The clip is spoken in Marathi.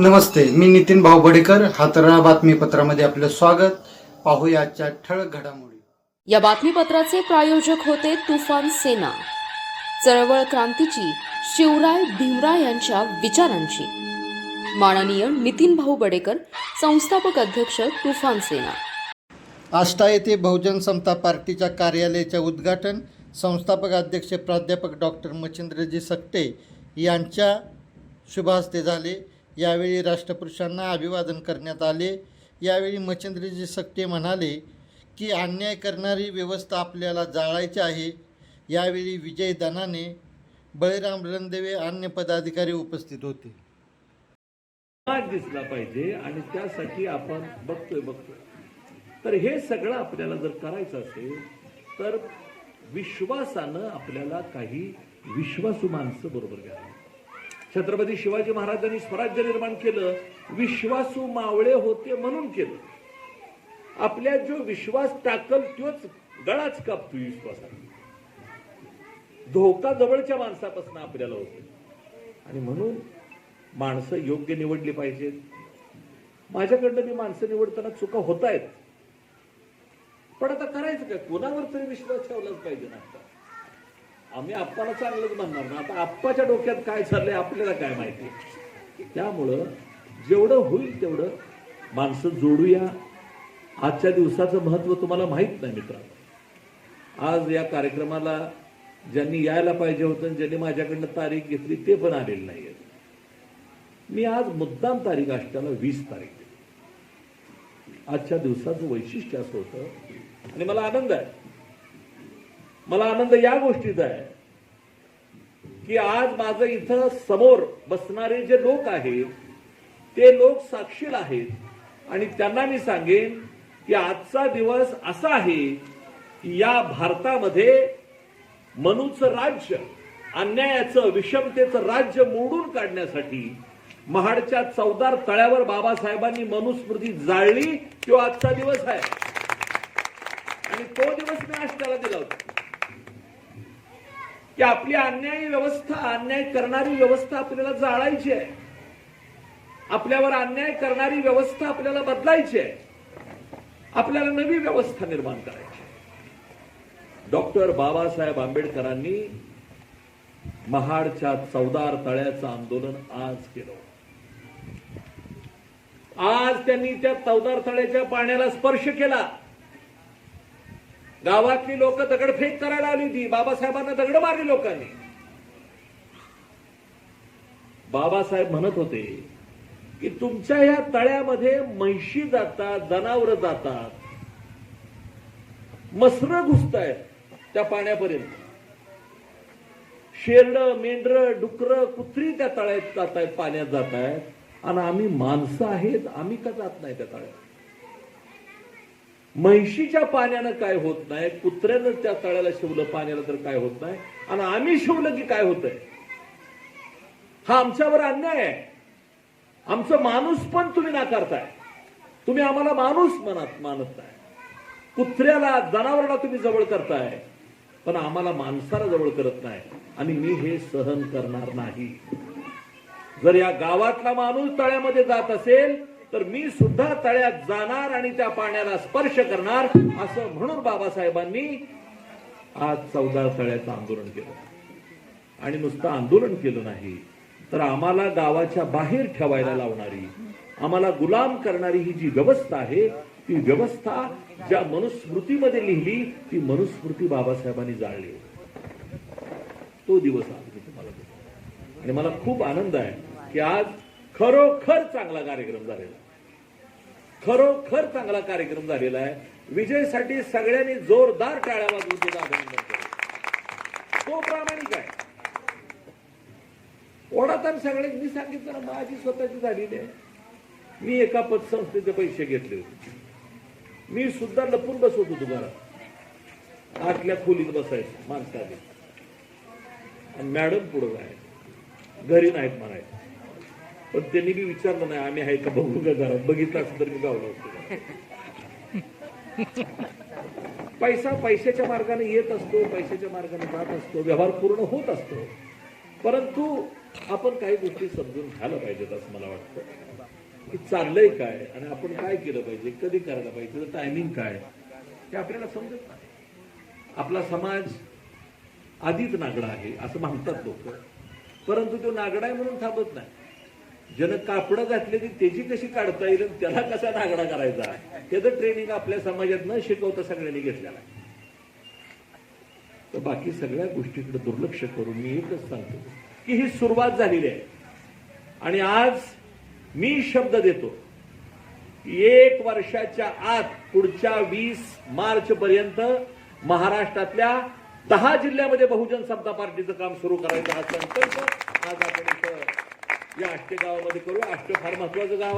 नमस्ते मी नितीन भाऊ बडेकर हातरा बातमीपत्रामध्ये आपलं स्वागत. पाहूया आजच्या ठळक घडामोडी. या बातमीपत्राचे प्रायोजक होते तुफान सेना. चळवळ क्रांतीची शिवराय भीमराय यांच्या विचारांची. माननीय नितीन भाऊ बडेकर संस्थापक अध्यक्ष तुफान सेना. आष्टा येथे बहुजन समता पार्टीच्या कार्यालयाचे उद्घाटन संस्थापक अध्यक्ष प्राध्यापक डॉक्टर मच्छिंद्रजी सकटे यांच्या शुभहस्ते झाले. यावेळी राष्ट्रपुरुषांना अभिवादन करण्यात आले. यावेळी मच्छिंद्रजी सक्टे म्हणाले की अन्याय करणारी व्यवस्था आपल्याला जाळायची आहे. यावेळी विजय दनाने बळीराम रणदेवे अन्य पदाधिकारी उपस्थित होते. दिसला पाहिजे आणि त्यासाठी आपण बघतोय बघतोय. तर हे सगळं आपल्याला जर करायचं असेल तर विश्वासानं आपल्याला काही विश्वासू माणसं बरोबर घ्यावी. छत्रपती शिवाजी महाराजांनी स्वराज्य निर्माण केलं विश्वासू मावळे होते म्हणून केलं. आपल्या जो विश्वास टाकल तोच गळाच कापतो विश्वासाने धोका जवळच्या माणसापासून आपल्याला होतो आणि म्हणून माणसं योग्य निवडली पाहिजेत. माझ्याकडनं मी माणसं निवडताना चुका होत आहेत पण आता करायचं काय? कोणावर तरी विश्वास ठेवलाच पाहिजे ना आता? आम्ही आप्पाला चांगलंच म्हणणार ना. आता आप्पाच्या डोक्यात काय चाललंय आपल्याला काय माहिती? त्यामुळं जेवढं होईल तेवढं माणसं जोडूया. आजच्या दिवसाचं महत्त्व तुम्हाला माहीत नाही मित्रांनो. आज या कार्यक्रमाला ज्यांनी यायला पाहिजे होतं ज्यांनी माझ्याकडनं तारीख घेतली ते पण आलेले आहेत मी आज मुद्दाम तारीख असताना वीस तारीख दिली. आजच्या दिवसाचं वैशिष्ट्य असं होतं आणि मला आनंद आहे. मला आनंद या गोष्टीचा आहे. की आज माझं इथं समोर बसणारे जे लोक आहेत ते लोक साक्षील आहेत. आणि त्यांना मी सांगेन की आजचा दिवस असा आहे की या भारतामध्ये मनूचं राज्य अन्यायाचं विषमतेचं राज्य मोडून काढण्यासाठी महाडच्या चौदार तळ्यावर बाबासाहेबांनी मनुस्मृती जाळली तो आजचा दिवस आहे. आणि तो दिवस मी आज त्याला दिला होता. की आपली अन्याय व्यवस्था अन्याय करणारी व्यवस्था आपल्याला जाळायची आहे. आपल्यावर अन्याय करणारी व्यवस्था आपल्याला बदलायची आहे. आपल्याला नवी व्यवस्था निर्माण करायची आहे. डॉक्टर बाबासाहेब आंबेडकरांनी महाडच्या चौदार तळ्याचं आंदोलन आज केलं आज त्यांनी त्या चौदार तळ्याच्या पाण्याला स्पर्श केला. गावातली लोक दगडफेक करायला आली होती. बाबासाहेबांना दगड मारली लोकांनी. बाबासाहेब म्हणत होते की तुमच्या या तळ्यामध्ये म्हैशी जातात जनावर जातात. मसर घुसतायत त्या पाण्यापर्यंत. शेरड मेंढर डुकर कुत्री त्या तळ्यात जात आहेत पाण्यात जात आहेत आणि आम्ही माणसं आहेत आम्ही का जात नाही त्या तळ्यात? म्हैशीच्या पाण्यानं काय होत नाही कुत्र्यानं त्या तळ्याला शिवलं पाण्याला तर काय होत नाही आणि आम्ही शिवलं की काय होतंय? हा आमच्यावर अन्याय आहे. आमचं माणूस पण तुम्ही नाकारताय. तुम्ही आम्हाला माणूस मनात मानत नाही कुत्र्याला जनावराला तुम्ही जवळ करताय पण आम्हाला माणसाला जवळ करत नाही. आणि मी हे सहन करणार नाही. जर या गावातला माणूस तळ्यामध्ये जात असेल तर मी सुद्धा तळ्यात जाणार आणि त्या पाण्याला स्पर्श करणार असं म्हणून बाबासाहेबांनी आज चौदा तळ्याचं आंदोलन केलं. आणि नुसतं आंदोलन केलं नाही तर आम्हाला गावाच्या बाहेर ठेवायला लावणारी आम्हाला गुलाम करणारी ही जी व्यवस्था आहे ती व्यवस्था ज्या मनुस्मृतीमध्ये लिहिली ती मनुस्मृती बाबासाहेबांनी जाळली. तो दिवस आज मी तुम्हाला आणि मला खूप आनंद आहे की आज खरोखर चांगला कार्यक्रम झालेला खरोखर चांगला कार्यक्रम झालेला आहे. विजयसाठी सगळ्यांनी जोरदार टाळ्या वाजवून अभिनंदन केलं. तो प्रामाणिक आहे. ओढाताण सगळे मी सांगितलं ना माझी स्वतःची झालेली आहे. मी एका पतसंस्थेचे पैसे घेतले होते. मी सुद्धा लपून बसवत होतो घरात. आतल्या खोलीत बसायचं माणसाने आणि मॅडम पुढं आहे घरी नाहीत म्हणायचं पण त्यांनी बी विचारलं नाही आम्ही आहे का बघू का घरात बघितलं असं तर मी गावला असतो. पैसा पैशाच्या मार्गाने येत असतो पैशाच्या मार्गाने जात असतो व्यवहार पूर्ण होत असतो. परंतु आपण काही गोष्टी समजून घ्यायला पाहिजेत असं मला वाटतं. की चाललंय काय आणि आपण काय केलं पाहिजे कधी करायला पाहिजे त्याचं टायमिंग काय? हे आपल्याला समजत नाही. आपला समाज आधीच नागडा आहे असं म्हणतात लोक. परंतु तो नागडा आहे म्हणून थांबत नाही. ज्यानं कापडं घातलेली त्याची कशी काढता येईल आणि त्याला कसा नागडा करायचा? त्याचं ट्रेनिंग आपल्या समाजात न शिकवता सगळ्यांनी घेतलेला आहे. तर बाकी सगळ्या गोष्टीकडे दुर्लक्ष करून मी एकच सांगतो की ही सुरुवात झालेली आहे. आणि आज मी शब्द देतो एक वर्षाच्या आत पुढच्या वीस मार्च पर्यंत महाराष्ट्रातल्या दहा जिल्ह्यामध्ये बहुजन समता पार्टीचं काम सुरू करायचं हा संकल्प आज आपण इथं या आष्टे गावामध्ये करू. आष्ट फार महत्वाचं गाव